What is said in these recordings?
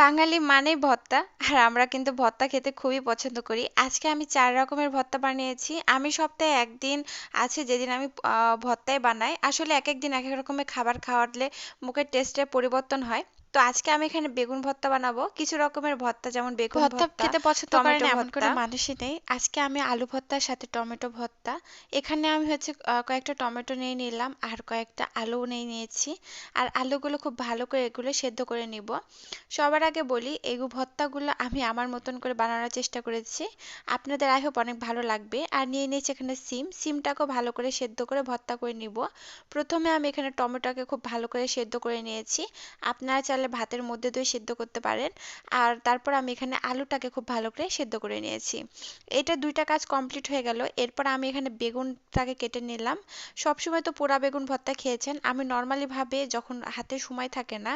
বাঙালি মানেই ভর্তা আর আমরা কিন্তু ভর্তা খেতে খুবই পছন্দ করি। আজকে আমি চার রকমের ভর্তা বানিয়েছি। আমি সপ্তাহে একদিন আছে যেদিন আমি ভর্তাই বানাই। আসলে এক এক দিন এক এক রকমের খাবার খাওয়ালে মুখের টেস্টের পরিবর্তন হয়। তো আজকে আমি এখানে বেগুন ভর্তা বানাবো। কিছু রকমের ভর্তা যেমন বেগুন ভর্তা খেতে পছন্দ করে না এমন কোনো মানুষই নেই। আজকে আমি আলু ভর্তার সাথে টমেটো ভর্তা। এখানে আমি হচ্ছে কয়েকটা টমেটো নিয়ে নিলাম আর কয়েকটা আলু নিয়ে নিয়েছি। আর আলুগুলো খুব ভালো করে এগুলো সেদ্ধ করে নিব। সবার আগে বলি এই ভর্তাগুলো আমি আমার মতন করে বানানোর চেষ্টা করেছি। আপনাদের আই হোপ অনেক ভালো লাগবে। আর নিয়ে নিয়েছি এখানে সিম। সিমটাকেও ভালো করে সেদ্ধ করে ভর্তা করে নিব। প্রথমে আমি এখানে টমেটোকে খুব ভালো করে সেদ্ধ করে নিয়েছি। আপনারা চাইলে ভাতের মধ্যে দিয়ে সেদ্ধ করতে পারেন। আর তারপর আমি এখানে আলুটাকে খুব ভালো করে সেদ্ধ করে নিয়েছি। এটা দুইটা কাজ কমপ্লিট হয়ে গেল। এরপর আমি এখানে বেগুনটাকে কেটে নিলাম। সবসময় তো পোড়া বেগুন ভর্তা খেয়েছেন। আমি নর্মালি ভাবে যখন হাতে সময় থাকে না,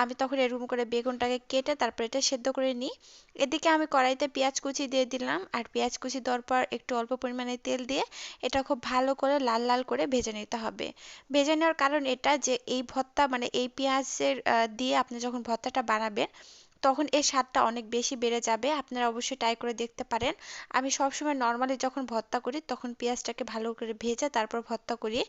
আমি তখন এরকম করে বেগুনটাকে কেটে তারপর এটা সেদ্ধ করে নিই। এদিকে আমি কড়াইতে পেঁয়াজ কুচি দিয়ে দিলাম। আর পেঁয়াজ কুচি দেওয়ার পর একটু অল্প পরিমাণে তেল দিয়ে এটা খুব ভালো করে লাল লাল করে ভেজে নিতে হবে। ভেজে নেওয়ার কারণ এটা যে এই ভর্তা মানে এই পেঁয়াজের দিয়ে আপনি যখন ভর্তাটা বানাবেন তখন এর স্বাদটা অনেক বেশি বেড়ে যাবে। আপনারা অবশ্যই ট্রাই করে দেখতে পারেন। আমি সবসময় নর্মালি যখন ভর্তা করি, তখন পেঁয়াজটাকে ভালো করে ভেজে তারপর ভর্তা করি।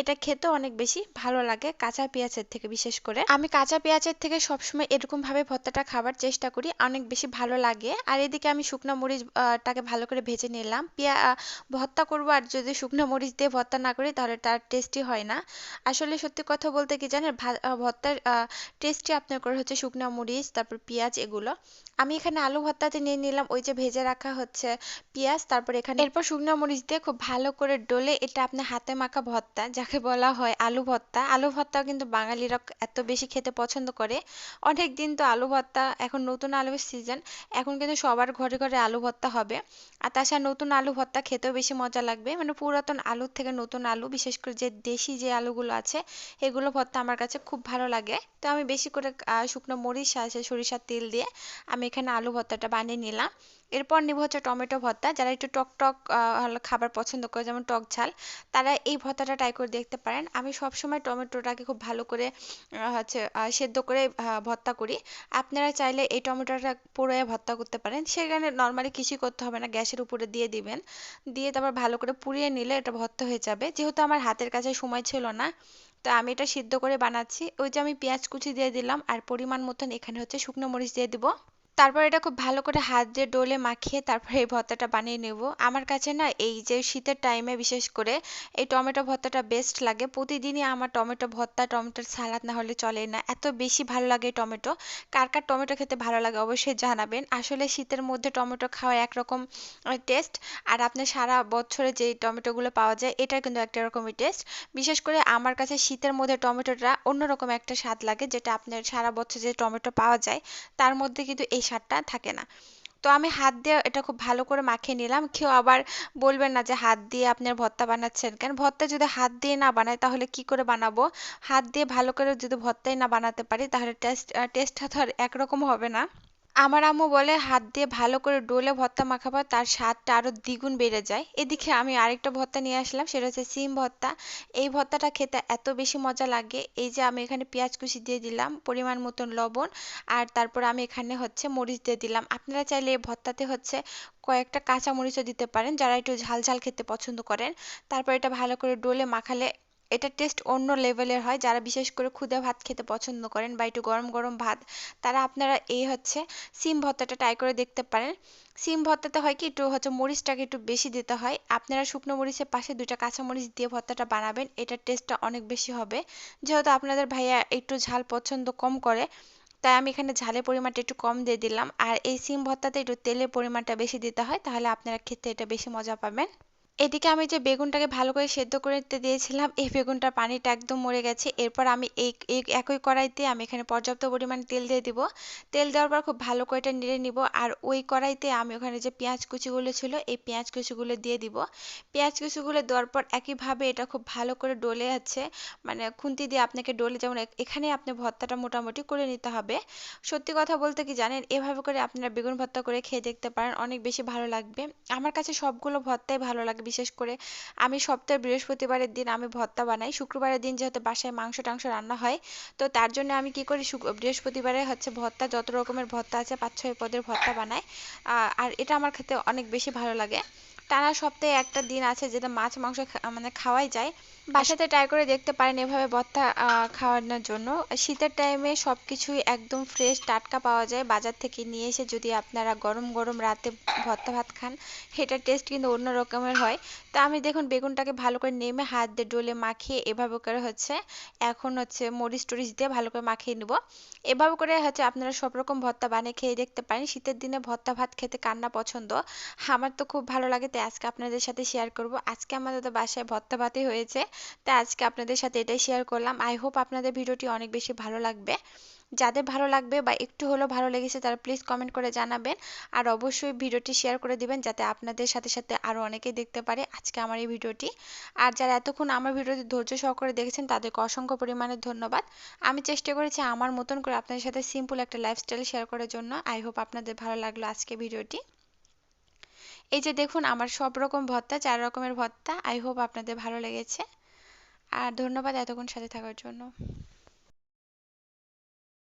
এটা খেতেও অনেক বেশি ভালো লাগে কাঁচা পেঁয়াজের থেকে বিশেষ করে। আমি কাঁচা পেঁয়াজের থেকে সবসময় এরকম ভাবে ভর্তাটা খাবার চেষ্টা করি, অনেক বেশি ভালো লাগে। আর এদিকে আমি শুকনো মরিচটাকে ভালো করে ভেজে নিলাম। পেঁয়া ভর্তা করব আর যদি শুকনো মরিচ দিয়ে ভর্তা না করি তাহলে তার টেস্টি হয় না। আসলে সত্যি কথা বলতে কি জানেন ভর্তার টেস্টি আপনার করে হচ্ছে শুকনো মরিচ, তারপর পেঁয়াজ এগুলো। আমি এখানে আলু ভর্তাতে নিয়ে নিলাম, ওই যে ভেজে রাখা হচ্ছে পেঁয়াজ, তারপর এখানে এরপর শুকনো মরিচ দিয়ে খুব ভালো করে ডলে এটা আপনার হাতে মাখা ভর্তা, যাকে বলা হয় আলু ভর্তা। আলু ভর্তাও কিন্তু বাঙালিরা এত বেশি খেতে পছন্দ করে। অনেক দিন তো আলু ভর্তা, এখন নতুন আলুর সিজন এখন কিন্তু সবার ঘরে ঘরে আলু ভর্তা হবে। আর তাছাড়া নতুন আলু ভর্তা খেতেও বেশি মজা লাগবে। মানে পুরাতন আলুর থেকে নতুন আলু, বিশেষ করে যে দেশি যে আলুগুলো আছে, এগুলো ভর্তা আমার কাছে খুব ভালো লাগে। তো আমি বেশি করে শুকনো মরিচ সাথে সরিষার তেল দিয়ে আমি এখানে আলু ভর্তাটা বানিয়ে নিলাম। এরপর নিব হচ্ছে টমেটো ভর্তা। যারা একটু টক টক খাবার পছন্দ করে, যেমন টক ঝাল, তারা এই ভর্তাটা ট্রাই করে দেখতে পারেন। আমি সবসময় টমেটোটাকে খুব ভালো করে হচ্ছে সেদ্ধ করে ভর্তা করি। আপনারা চাইলে এই টমেটোটা পুড়িয়ে ভর্তা করতে পারেন। সেখানে নর্মালি কিছুই করতে হবে না, গ্যাসের উপরে দিয়ে দিবেন। দিয়ে তারপর ভালো করে পুড়িয়ে নিলে এটা ভর্তা হয়ে যাবে। যেহেতু আমার হাতের কাছে সময় ছিল না তো আমি এটা সিদ্ধ করে বানাচ্ছি। ওই যে আমি পেঁয়াজ কুচি দিয়ে দিলাম, আর পরিমাণ মতন এখানে হচ্ছে শুকনো মরিচ দিয়ে দিব। তারপর এটা খুব ভালো করে হাত দিয়ে ডলে মাখিয়ে তারপরে এই ভর্তাটা বানিয়ে নেব। আমার কাছে না এই যে শীতের টাইমে বিশেষ করে এই টমেটো ভর্তাটা বেস্ট লাগে। প্রতিদিনই আমার টমেটো ভর্তা, টমেটোর সালাদ না হলে চলে না। এত বেশি ভালো লাগে টমেটো। কার কার টমেটো খেতে ভালো লাগে অবশ্যই জানাবেন। আসলে শীতের মধ্যে টমেটো খাওয়া একরকম টেস্ট আর আপনার সারা বছরে যে টমেটোগুলো পাওয়া যায় এটা কিন্তু একটা রকমের টেস্ট বিশেষ করে আমার কাছে শীতের মধ্যে টমেটোটা অন্যরকম একটা স্বাদ লাগে, যেটা আপনার সারা বছর যে টমেটো পাওয়া যায়, তার মধ্যে কিন্তু এই স্বাদটা থাকে না। তো আমি হাত দিয়ে এটা খুব ভালো করে মাখিয়ে নিলাম। কেউ আবার বলবেন না যে হাত দিয়ে আপনার ভর্তা বানাচ্ছেন কেন? ভর্তা যদি হাত দিয়ে না বানাই তাহলে কি করে বানাবো? হাত দিয়ে ভালো করে যদি ভর্তাই না বানাতে পারি তাহলে টেস্ট টেস্টটা ধর একরকম হবে না। আমার আম্মু বলে, হাত দিয়ে ভালো করে ডলে ভর্তা মাখাবো, তার স্বাদটা আরও দ্বিগুণ বেড়ে যায়। এদিকে আমি আরেকটা ভর্তা নিয়ে আসলাম, সেটা হচ্ছে সিম ভর্তা। এই ভর্তাটা খেতে এত বেশি মজা লাগে। এই যে আমি এখানে পেঁয়াজ কুচি দিয়ে দিলাম, পরিমাণ মতন লবণ, আর তারপর আমি এখানে হচ্ছে মরিচ দিয়ে দিলাম। আপনারা চাইলে এই ভর্তাতে হচ্ছে কয়েকটা কাঁচা মরিচও দিতে পারেন, যারা একটু ঝাল ঝাল খেতে পছন্দ করেন। তারপর এটা ভালো করে ডলে মাখালে এটার টেস্ট অন্য লেভেলের হয়। যারা বিশেষ করে ক্ষুদা ভাত খেতে পছন্দ করেন বা একটু গরম গরম ভাত, তারা আপনারা এই হচ্ছে সিম ভর্তাটা ট্রাই করে দেখতে পারেন। সিম ভর্তাতে হয় কি, একটু হচ্ছে মরিচটাকে একটু বেশি দিতে হয়। আপনারা শুকনো মরিচের পাশে দুইটা কাঁচা মরিচ দিয়ে ভর্তাটা বানাবেন। এটার টেস্টটা অনেক বেশি হবে। যেহেতু আপনাদের ভাইয়া একটু ঝাল পছন্দ কম করে, তাই আমি এখানে ঝালের পরিমাণটা একটু কম দিয়ে দিলাম। আর এই সিম ভর্তাতে একটু তেলের পরিমাণটা বেশি দিতে হয়, তাহলে আপনারা খেতে এটা বেশি মজা পাবেন। এদিকে আমি যে বেগুনটাকে ভালো করে সেদ্ধ করতে দিয়েছিলাম, এই বেগুনটার পানিটা একদম মরে গেছে। এরপর আমি এই একই কড়াইতে আমি এখানে পর্যাপ্ত পরিমাণ তেল দিয়ে দিব। তেল দেওয়ার পর খুব ভালো করে এটা নেড়ে নিব। আর ওই কড়াইতে আমি ওখানে যে পেঁয়াজ কুচিগুলো ছিল, এই পেঁয়াজ কুচিগুলো দিয়ে দিব। পেঁয়াজ কুচিগুলো দেওয়ার পর একইভাবে এটা খুব ভালো করে ডলে আছে। মানে খুন্তি দিয়ে আপনাকে ডলে যেমন এখানে আপনি ভর্তাটা মোটামুটি করে নিতে হবে। সত্যি কথা বলতে কি জানেন, এভাবে করে আপনারা বেগুন ভর্তা করে খেয়ে দেখতে পারেন, অনেক বেশি ভালো লাগবে। আমার কাছে সবগুলো ভর্তাই ভালো লাগে। বিশেষ করে আমি সপ্তাহে বৃহস্পতিবারের দিন আমি ভর্তা বানাই। শুক্রবারের দিন যেহেতু বাসায় মাংস, টাংস রান্না হয়, তো তার জন্য আমি কি করি বৃহস্পতিবারে হচ্ছে ভর্তা, যত রকমের ভর্তা আছে, পাঁচ, ছয় পদের ভর্তা বানাই। আর এটা আমার খেতে অনেক বেশি ভালো লাগে। টানা সপ্তাহে একটা দিন আছে যেটা মাছ, মাংস মানে খাওয়াই যায়। বাসাতে ট্রাই করে দেখতে পারেন এভাবে ভর্তা খাওয়ানোর জন্য। শীতের টাইমে সব কিছুই একদম ফ্রেশ টাটকা পাওয়া যায়। বাজার থেকে নিয়ে এসে যদি আপনারা গরম গরম রাতে ভর্তা ভাত খান, সেটার টেস্ট কিন্তু অন্য রকমের হয়। তা আমি দেখুন বেগুনটাকে ভালো করে নেমে হাত দিয়ে ডলে মাখিয়ে এভাবে করে হচ্ছে, এখন হচ্ছে মরিচ টরিচ দিয়ে ভালো করে মাখিয়ে নেব। এভাবে করে হচ্ছে আপনারা সব রকম ভর্তা বানিয়ে খেয়ে দেখতে পারেন। শীতের দিনে ভর্তা ভাত খেতে কার না পছন্দ? আমার তো খুব ভালো লাগে, তাই আজকে আপনাদের সাথে শেয়ার করব। আজকে আমাদের তো বাসায় ভর্তা ভাতই হয়েছে, তাই আজকে আপনাদের সাথে এটাই শেয়ার করলাম। আই হোপ আপনাদের ভিডিওটি অনেক বেশি ভালো লাগবে। যাদের ভালো লাগবে বা একটু হলেও ভালো লেগেছে তারা প্লিজ কমেন্ট করে জানাবেন। আর অবশ্যই ভিডিওটি শেয়ার করে দিবেন যাতে আপনাদের সাথে সাথে আরও অনেকেই দেখতে পারে আজকে আমার এই ভিডিওটি। আর যারা এতক্ষণ আমার ভিডিওটি ধৈর্য সহকারে দেখেছেন তাদেরকে অসংখ্য পরিমাণে ধন্যবাদ। আমি চেষ্টা করেছি আমার মতন করে আপনাদের সাথে সিম্পল একটা লাইফস্টাইল শেয়ার করার জন্য। আই হোপ আপনাদের ভালো লাগল আজকে ভিডিওটি। এই যে দেখুন আমার সব রকম ভর্তা চার রকমের ভর্তা আই হোপ আপনাদের ভালো লেগেছে। আর ধন্যবাদ এতক্ষণ সাথে থাকার জন্য।